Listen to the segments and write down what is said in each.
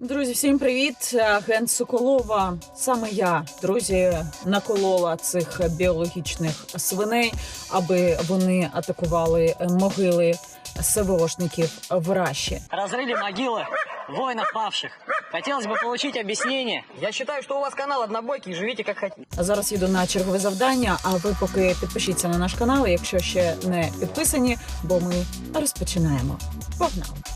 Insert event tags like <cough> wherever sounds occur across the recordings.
Друзі, всім привіт! Агент Соколова. Саме я, друзі, наколола цих біологічних свиней, аби вони атакували могили СВОшників в Раші. Разрыли могилы воинов павших. Хотелось бы получить объяснение. Я считаю, что у вас канал однобойкий, живите как хотите. А зараз їду на чергове завдання. А ви поки підпишіться на наш канал, якщо ще не підписані, бо ми розпочинаємо. Погнали!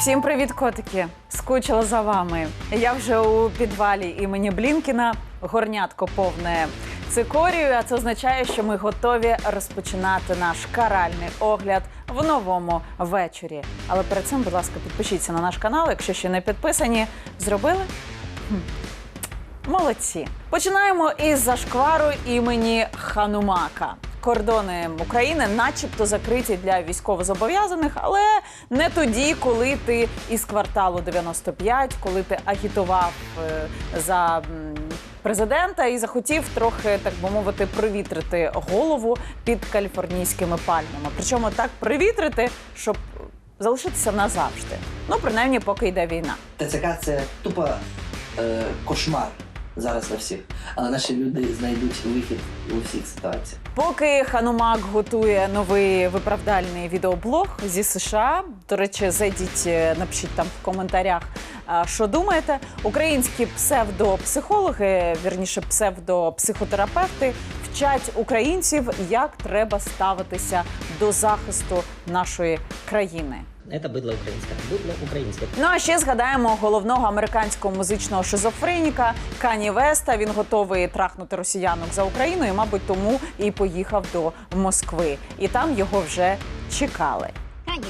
Всім привіт, котики! Скучила за вами. Я вже у підвалі імені Блінкіна. Горнятко повне цикорію. А це означає, що ми готові розпочинати наш каральний огляд в новому вечорі. Але перед цим, будь ласка, підпишіться на наш канал, якщо ще не підписані. Зробили? Молодці. Починаємо із зашквару імені Ханумака. Кордони України, начебто, закриті для військовозобов'язаних, але не тоді, коли ти із кварталу 95, коли ти агітував е, за президента і захотів трохи, так би мовити, привітрити голову під каліфорнійськими пальмами. Причому так привітрити, щоб залишитися назавжди. Ну, принаймні, поки йде війна. ТЦК це тупо е, кошмар зараз для всіх. Але наші люди знайдуть вихід у всіх ситуаціях. Поки Ханумак готує новий виправдальний відеоблог зі США. До речі, зайдіть, е, напишіть там в коментарях, що думаєте. Українські псевдопсихологи, вірніше, псевдопсихотерапевти вчать українців, як треба ставитися до захисту нашої країни. Это быдло украинское. Быдло украинское. Ну а ще згадаємо головного американського музичного шизофреніка Кані Веста. Він готовий трахнути росіянок за Україну, і, мабуть, тому і поїхав до Москви. І там його вже чекали. Кані,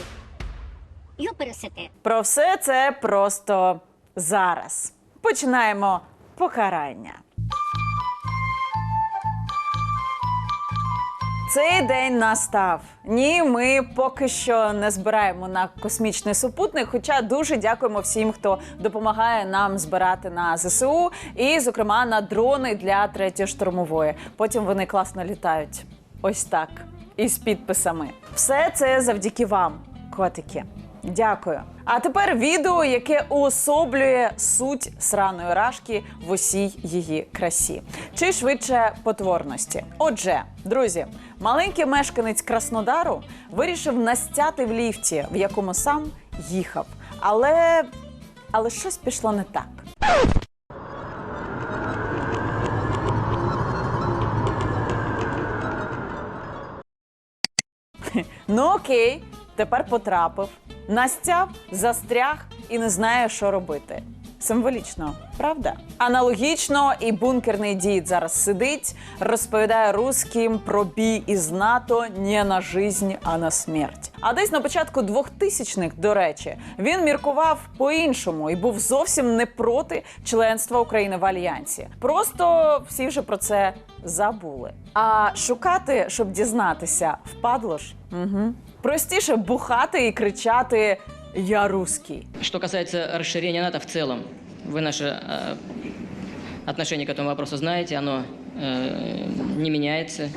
його пересете. Про все це просто зараз. Починаємо покарання. Цей день настав. Ні, ми поки що не збираємо на космічний супутник. Хоча дуже дякуємо всім, хто допомагає нам збирати на ЗСУ, і, зокрема, на дрони для третьої штурмової. Потім вони класно літають. Ось так. Із підписами. Все це завдяки вам, котики. Дякую. А тепер відео, яке уособлює суть сраної рашки в усій її красі, чи швидше потворності. Отже, друзі, маленький мешканець Краснодару вирішив настяти в ліфті, в якому сам їхав. Але, але щось пішло не так. <laughs> Ну окей, тепер потрапив, настяв, застряг і не знає, що робити. Символічно, правда? Аналогічно, і бункерний дід зараз сидить, розповідає русським про бій із НАТО не на жизнь, а на смерть. А десь на початку 2000-х, до речі, він міркував по-іншому і був зовсім не проти членства України в альянсі. Просто всі вже про це забули. А шукати, щоб дізнатися, впадло ж. Угу. Простіше бухати і кричати Я русський. Что касается расширения НАТО в целом, вы наше э, отношение к этому вопросу знаете, оно э, не меняется.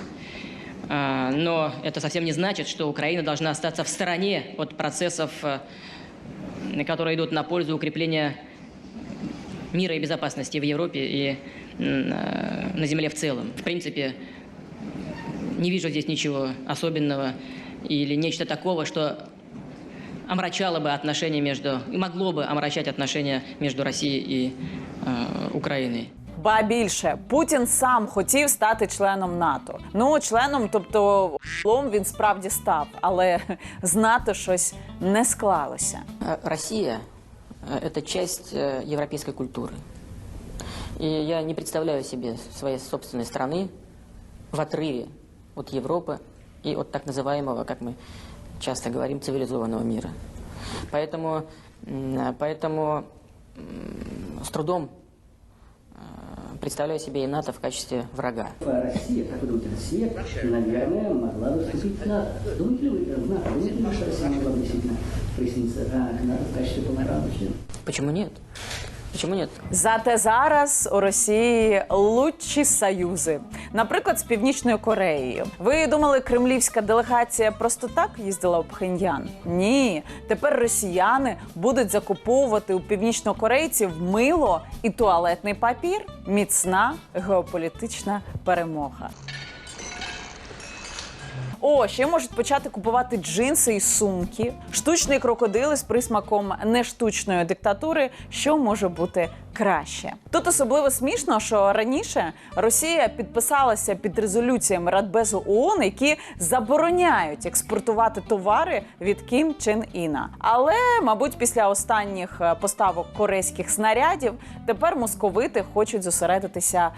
А, но это совсем не значит, что Украина должна остаться в стороне от процессов, э, которые идут на пользу укрепления мира и безопасности в Европе и м, э, на Земле в целом. В принципе, не вижу здесь ничего особенного или нечто такого, что омрачало бы отношения между, и могло бы омрачать отношения между Россией и э, Украиной. Ба більше Путін сам хотів стати членом НАТО. Ну, членом, тобто лом він справді став, але <laughs> з НАТО щось не склалося. Э, Россия э, – это часть э, европейской культуры. И я не представляю себе своей собственной страны в отрыве от Европы И от так называемого, как мы часто говорим, цивилизованного мира. Поэтому, поэтому с трудом э, представляю себе и НАТО в качестве врага. Россия, как вы думаете, Россия, наверное, могла бы вступить в НАТО. Думаете ли вы, в НАТО? Думаете ли вы, что Россия могла бы действительно присоединиться а, к НАТО в качестве полноправного члена? Почему нет? Почему нет? Зате зараз у Росії лучші союзи, наприклад, з Північною Кореєю. Ви думали, кремлівська делегація просто так їздила у Пхеньян? Ні, тепер росіяни будуть закуповувати у північнокорейців мило і туалетний папір. Міцна геополітична перемога. О, ще можуть почати купувати джинси і сумки, штучні крокодили з присмаком нештучної диктатури, що може бути краще. Тут особливо смішно, що раніше Росія підписалася під резолюціями Радбезу ООН, які забороняють експортувати товари від Кім Чен Іна. Але, мабуть, після останніх е, поставок корейських снарядів тепер московити хочуть зосередитися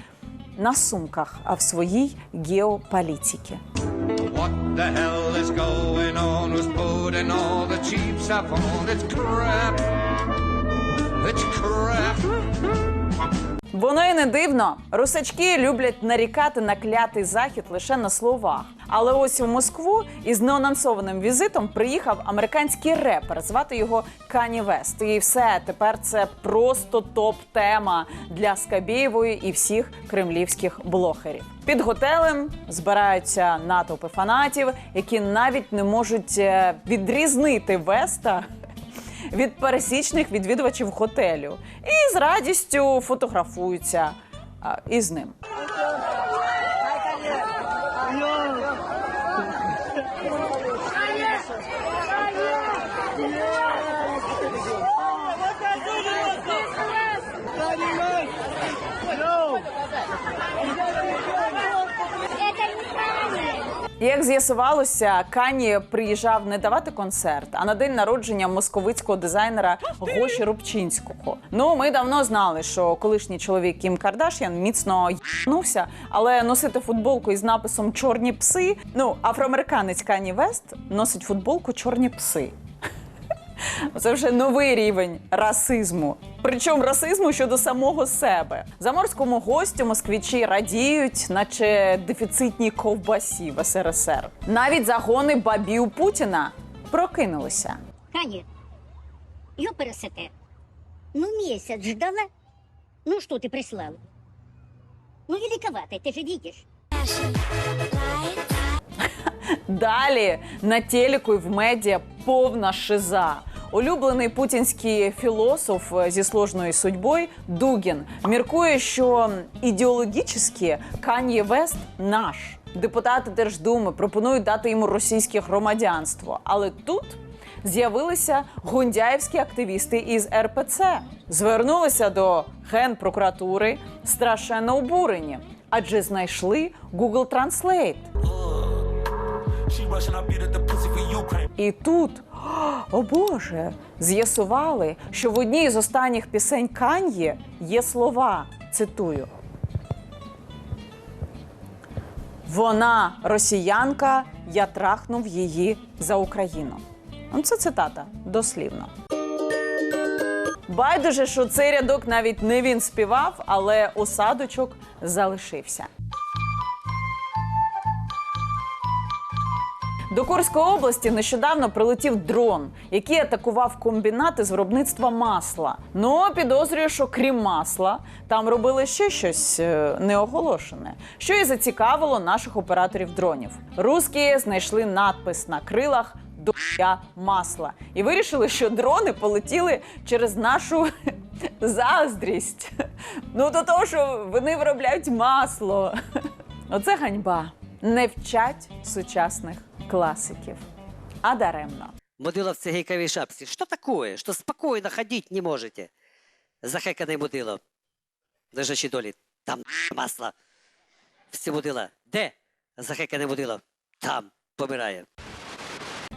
на сумках, а в своїй геополітиці. The hell is going on? Who's putting all the cheap stuff on? It's crap. It's crap. Воно і не дивно. Русачки люблять нарікати на клятий захід лише на словах. Але ось у Москву із неанонсованим візитом приїхав американський репер. Звати його Кані Вест. І все тепер це просто топ-тема для Скабєєвої і всіх кремлівських блогерів. Під готелем збираються натовпи фанатів, які навіть не можуть е, відрізнити Веста від пересічних відвідувачів готелю і з радістю фотографуються із ним. Як з'ясувалося, Кані приїжджав не давати концерт, а на день народження московицького дизайнера Гоші Рубчинського. Ну, ми давно знали, що колишній чоловік Кім Кардашян міцно й**нувся, але носити футболку із написом Чорні пси. Ну, афроамериканець Кані Вест носить футболку Чорні пси. Це вже новий рівень расизму. Причому расизму щодо самого себе. Заморському гостю москвичі радіють, наче дефіцитні ковбасі в СРСР. Навіть загони бабів Путіна прокинулися. Хані, йо пересете. Ну, місяць ждала. Ну, що ти прислала? Ну, великовато, ти ж видиш. Далі на телеку і в медіа повна шиза. Улюблений путінський філософ зі сложною судьбою Дугін міркує, що ідеологічно Кан'є Вест наш. Депутати Держдуми пропонують дати йому російське громадянство. Але тут з'явилися гундяївські активісти із РПЦ. Звернулися до генпрокуратури страшенно обурені, адже знайшли Google Translate. І тут, о Боже, з'ясували, що в одній з останніх пісень Кан'є є слова. Цитую. Вона росіянка, я трахнув її за Україну. Ну, Це цитата дослівно. Байдуже, що цей рядок навіть не він співав, але осадочок залишився. До Курської області нещодавно прилетів дрон, який атакував комбінати з виробництва масла. Ну підозрюю, що крім масла, там робили ще щось е, неоголошене, що і зацікавило наших операторів дронів. Русські знайшли надпис на крилах до масла і вирішили, що дрони полетіли через нашу <laughs> заздрість. Ну до того, що вони виробляють масло. Оце ганьба. Не вчать сучасних класиків. А даремно. Мудила в цигейковой шапке. Что такое? Что спокойно ходить не можете? Захеканий мудило. Лежачі долі. Там масло. Всі мудила. Де? Захекане мудило. Там помирає.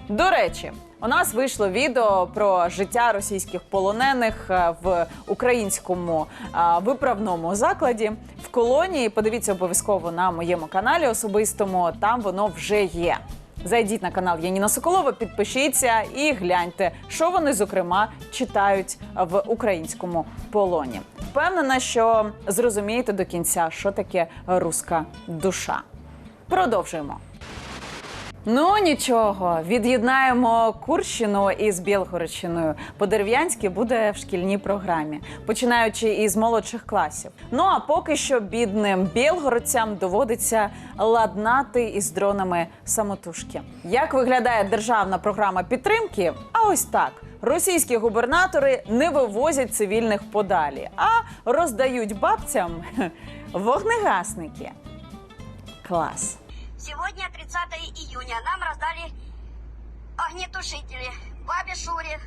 До речі, у нас вийшло відео про життя російських полонених е, в українському е, виправному закладі в колонії. Подивіться обов'язково на моєму каналі особистому. Там воно вже є. Зайдіть на канал Яніна Соколова, підпишіться і гляньте, що вони зокрема читають в українському полоні. Впевнена, що зрозумієте до кінця, що таке руська душа. Продовжуємо. Ну нічого, від'єднаємо Курщину із Білгородщиною. По-дерев'янськи буде в шкільній програмі, починаючи із молодших класів. Ну а поки що бідним білгородцям доводиться ладнати із дронами самотужки. Як виглядає державна програма підтримки? А ось так. Російські губернатори не вивозять цивільних подалі, а роздають бабцям <laughs> вогнегасники. Клас. Сегодня 30 июня. Нам раздали огнетушители. Бабе Шуре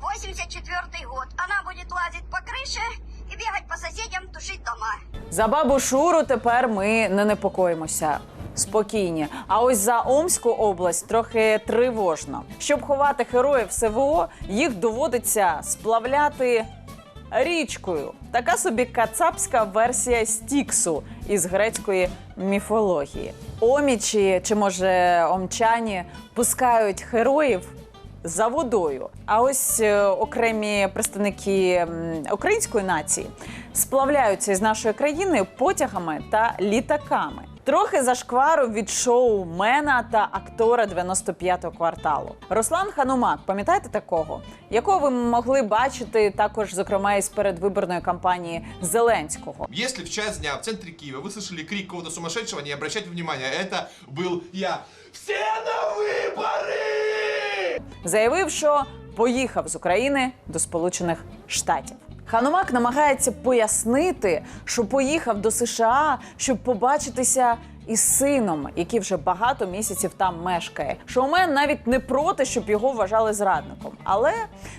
84 год. Она будет лазить по крыше и бегать по соседям, тушить дома. За бабу Шуру тепер ми не непокоїмося. Спокійні. А ось за Омську область трохи тривожно. Щоб ховати героїв СВО, їх доводиться сплавляти річкою. Така собі кацапська версія Стіксу із грецької міфології. Омічі чи може омчані пускають героїв за водою. А ось е, окремі представники української нації сплавляються із нашої країни потягами та літаками. Трохи зашквару від шоумена та актора 95-го кварталу. Руслан Ханумак, пам'ятаєте такого? Якого ви могли бачити також, зокрема, із передвиборної кампанії Зеленського. Если в час дня в центре Киева вы слышали крик какого-то сумасшедшего, не обращайте внимания, это был я. Все на выборы! заявив, що поїхав з України до Сполучених Штатів. Ханумак намагається пояснити, що поїхав до США, щоб побачитися із сином, який вже багато місяців там мешкає. Шоумен навіть не проти, щоб його вважали зрадником, але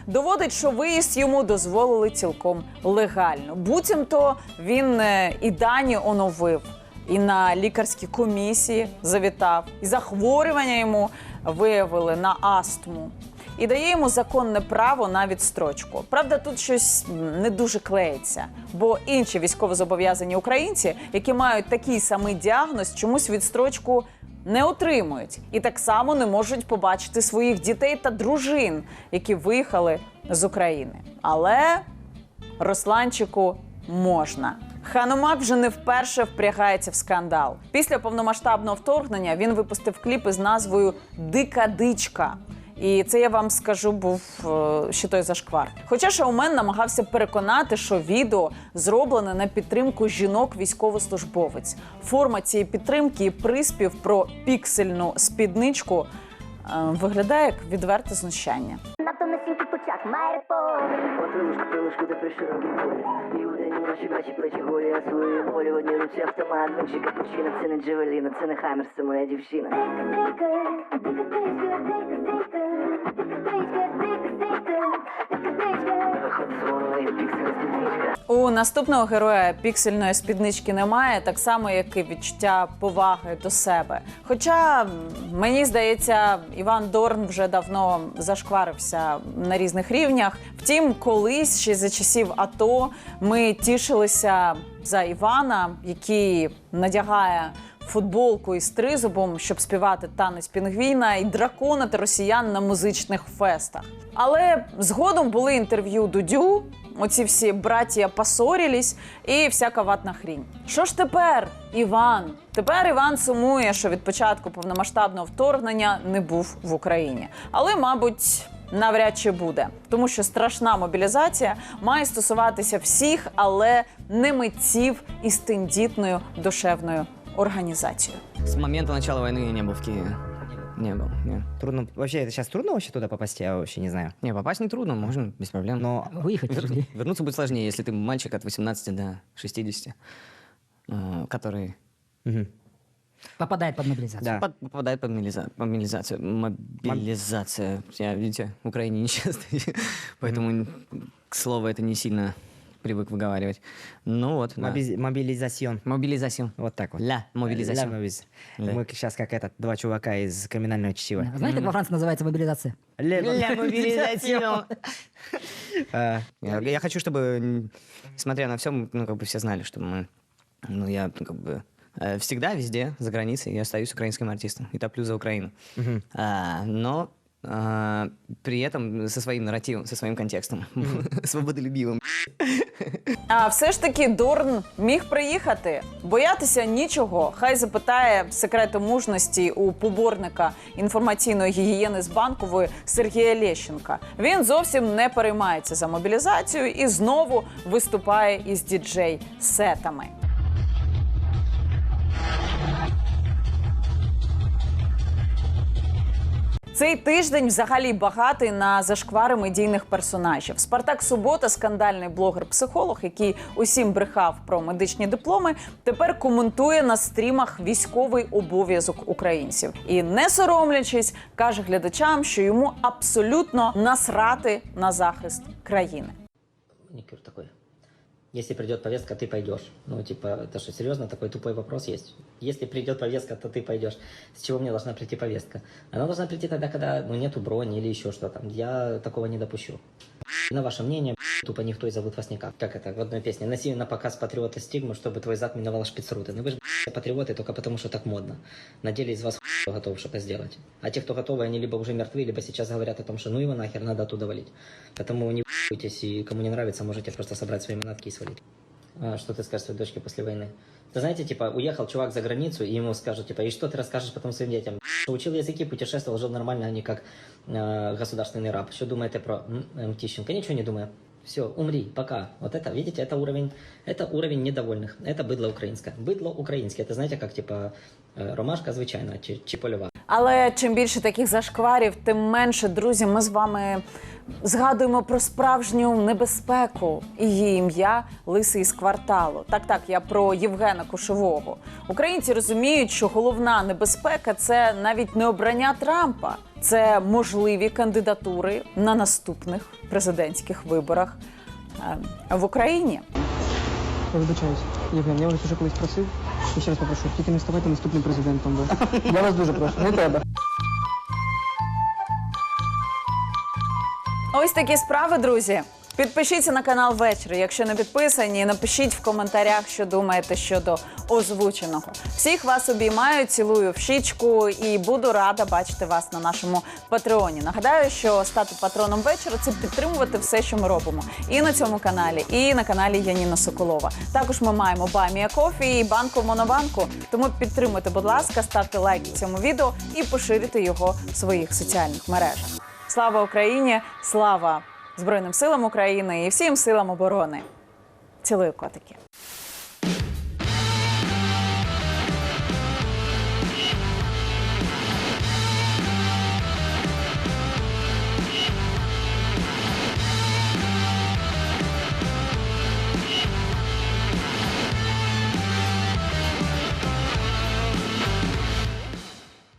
доводить, що виїзд йому дозволили цілком легально. Буцімто він е, і дані оновив, і на лікарські комісії завітав, і захворювання йому виявили на астму. І дає йому законне право на відстрочку. Правда, тут щось не дуже клеїться, бо інші військовозобов'язані українці, які мають такий самий діагноз, чомусь відстрочку не отримують і так само не можуть побачити своїх дітей та дружин, які виїхали з України. Але Русланчику можна. Ханумак вже не вперше впрягається в скандал. Після повномасштабного вторгнення він випустив кліп із назвою Дика дичка. І це я вам скажу, був е, ще той зашквар. Хоча шоумен намагався переконати, що відео зроблене на підтримку жінок військовослужбовець. Форма цієї підтримки і приспів про піксельну спідничку е, виглядає як відверте знущання. На тонесенький почак має повний. Наші бачі плечі голі, а волю в одній руці автомат. В іншій капучино, це не Джевеліна, це не Хаммер, це моя дівчина. Виходить У наступного героя піксельної спіднички немає, так само, як і відчуття поваги до себе. Хоча мені здається, Іван Дорн вже давно зашкварився на різних рівнях. Втім, колись ще за часів АТО ми тішилися за Івана, який надягає. Футболку із тризубом, щоб співати танець пінгвіна і драконити росіян на музичних фестах. Але згодом були інтерв'ю Дудю, оці всі браття посорілись і всяка ватна хрінь. Що ж тепер, Іван? Тепер Іван сумує, що від початку повномасштабного вторгнення не був в Україні. Але, мабуть. Навряд чи буде, тому що страшна мобілізація має стосуватися всіх, але не митців із тендітною душевною організацією. С момента начала войны я не был в Киеве. Не был, не. Трудно. Вообще, это сейчас трудно вообще туда попасть? Я вообще не знаю. Не, попасть не трудно, можно, без проблем. Но Выехать Вер- труднее. Вернуться будет сложнее, если ты мальчик от 18 до 60, э, который Мгм. Попадает под мобилизацию. да. под- попадает под мобилиза- под мобилизацию. Мобилизация. Я, видите, в Украине нечасто, <laughs> поэтому к слову это не сильно привык выговаривать. Ну вот, да. Мобиз- Мобилизацион. Мобилизация. Вот так вот. Ля Ля мобилизация. мобиз. Да. Мы сейчас как этот, два чувака из криминального чтива. Знаете, как во Франции называется мобилизация? Ля Ля мобилизация. <laughs> А, Я, я хочу, чтобы, м, несмотря на все, ну, как бы все знали, что мы, ну, я, ну, как бы, э, всегда, везде, за границей, я остаюсь украинским артистом и топлю за Украину. мгм. А, но а, при этом со своим нарративом, со своим контекстом, <laughs> свободолюбивым. А все ж таки Дорн міг приїхати, боятися нічого. Хай запитає секрети мужності у поборника інформаційної гігієни з банкової Сергія Лещенка. Він зовсім не переймається за мобілізацію і знову виступає із діджей-сетами. Цей тиждень взагалі багатий на зашквари медійних персонажів. Спартак Субота, скандальний блогер-психолог, який усім брехав про медичні дипломи, тепер коментує на стрімах військовий обов'язок українців і, не соромлячись, каже глядачам, що йому абсолютно насрати на захист країни. маникюр такой. Если придет повестка, ты пойдешь. Ну, типа, это что, серьезно, такой тупой вопрос есть? Если придет повестка, то ты пойдешь. С чего мне должна прийти повестка? Она должна прийти тогда, когда, ну, нету брони или еще что-то. Я такого не допущу. На ваше мнение, <laughs> тупо никто и зовут вас никак. Как это в одной песне? Носи на показ патриота стигму, чтобы твой зад миновал шпицруты. Ну вы же <laughs> патриоты только потому, что так модно. На деле из вас <laughs> кто готов что-то сделать. А те, кто готовы, они либо уже мертвы, либо сейчас говорят о том, что ну его нахер надо оттуда валить. Поэтому не бойтесь, и кому не нравится, можете просто собрать свои манатки и свалить. А, что ты скажешь своей дочке после войны? Ты знаете, типа, уехал чувак за границу, и ему скажут, типа, и что ты расскажешь потом своим детям? Что Учил языки, путешествовал, жил нормально, а не как э, государственный раб. Что думаете про м, М, Тищенко? Ничего не думаю. Все, умри, пока. Вот это, видите, это уровень, это уровень недовольных. Это быдло украинское. Быдло украинское. Это знаете, как типа э, ромашка звичайна чи, чи польова. Але чим більше таких зашкварів, тим менше, друзі, ми з вами згадуємо про справжню небезпеку. Її ім'я Лисий з кварталу. Так, так, я про Євгена Кошового. Українці розуміють, що головна небезпека це навіть не обрання Трампа, це можливі кандидатури на наступних президентських виборах е, в Україні. Я вибачаюсь. Євген, я вас уже колись просив. І ще раз попрошу, тільки не ставайте наступним президентом. Я вас дуже прошу, не треба. Ось такі справи, друзі. Підпишіться на канал ввечері, якщо не підписані. Напишіть в коментарях, що думаєте щодо озвученого. Всіх вас обіймаю, цілую в щічку і буду рада бачити вас на нашому патреоні. Нагадаю, що стати патроном вечора це підтримувати все, що ми робимо, і на цьому каналі, і на каналі Яніна Соколова. Також ми маємо Бамія Кофі і банку Монобанку. Тому підтримуйте, будь ласка, ставте лайки цьому відео і поширюйте його в своїх соціальних мережах. Слава Україні! Слава Збройним силам України і всім силам оборони. Цілую котики.